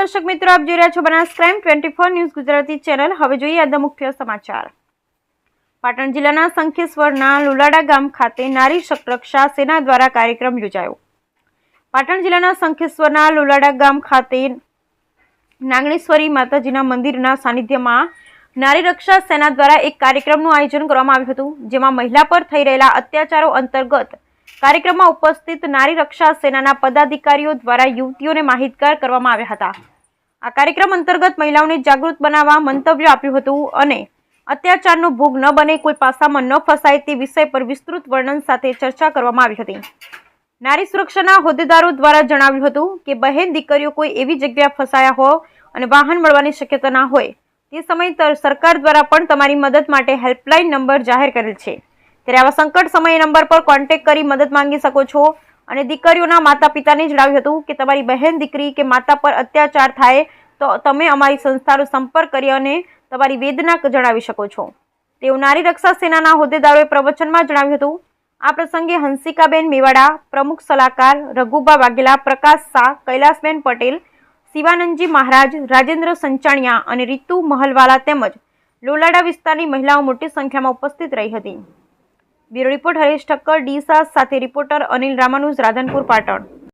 દર્શક મિત્રો, આપ જોઈ રહ્યા છો Banas crime twenty four news Gujarati channel. હવે જોઈએ આજના મુખ્ય સમાચાર. પાટણ જિલ્લાના સંખેશ્વરના લુલાડા ગામ ખાતે નારી રક્ષા સેના દ્વારા કાર્યક્રમ યોજાયો. પાટણ જિલ્લાના સંખેશ્વરના લુલાડા ગામ ખાતે નાગણેશ્વરી માતાજીના મંદિરના સાનિધ્યમાં નારી રક્ષા સેના દ્વારા એક કાર્યક્રમનું આયોજન કરવામાં આવ્યું હતું, જેમાં મહિલા પર થઈ રહેલા અત્યાચારો અંતર્ગત કાર્યક્રમમાં ઉપસ્થિત નારી રક્ષા સેનાના પદાધિકારીઓ દ્વારા યુવતીઓને માહિતગાર કરવામાં આવ્યા હતા. આ કાર્યક્રમ અંતર્ગત મહિલાઓને જાગૃત બનાવવા મંતવ્ય આપ્યું હતું અને અત્યાચારનો ભોગ ન બને, કોઈ પાસામાં ન ફસાય તે વિષય પર વિસ્તૃત વર્ણન સાથે ચર્ચા કરવામાં આવી હતી. નારી સુરક્ષાના હોદ્દેદારો દ્વારા જણાવ્યું હતું કે બહેન દીકરીઓ કોઈ એવી જગ્યા ફસાયા હો અને વાહન મળવાની શક્યતા ના હોય તે સમયે સરકાર દ્વારા પણ તમારી મદદ માટે હેલ્પલાઇન નંબર જાહેર કરેલ છે. ત્યારે આવા સંકટ સમય નંબર પર કોન્ટેક્ટ કરી મદદ માંગી શકો છો. અને દીકરીઓના માતા પિતાને જણાવ્યું હતું કે તમારી બહેન, દીકરી કે માતા પર અત્યાચાર થાય તો તમે અમારી સંસ્થાનો સંપર્ક કરી અને તમારી વેદના જણાવી શકો છો. તેઓ નારી રક્ષા સેનાના હોદ્દેદારોએ પ્રવચનમાં જણાવ્યું હતું, આ પ્રસંગે હંસિકાબેન મેવાડા, પ્રમુખ સલાહકાર રઘુબા વાઘેલા, પ્રકાશ શાહ, કૈલાસબેન પટેલ, શિવાનંદજી મહારાજ, રાજેન્દ્ર સંચાણિયા અને રીતુ મહલવાલા તેમજ લોલાડા વિસ્તારની મહિલાઓ મોટી સંખ્યામાં ઉપસ્થિત રહી હતી. બ્યુરો રિપોર્ટ હરેશ ઠક્કર ડીસા સાથે રિપોર્ટર અનિલ રામાનુજ રાધનપુર પાટણ.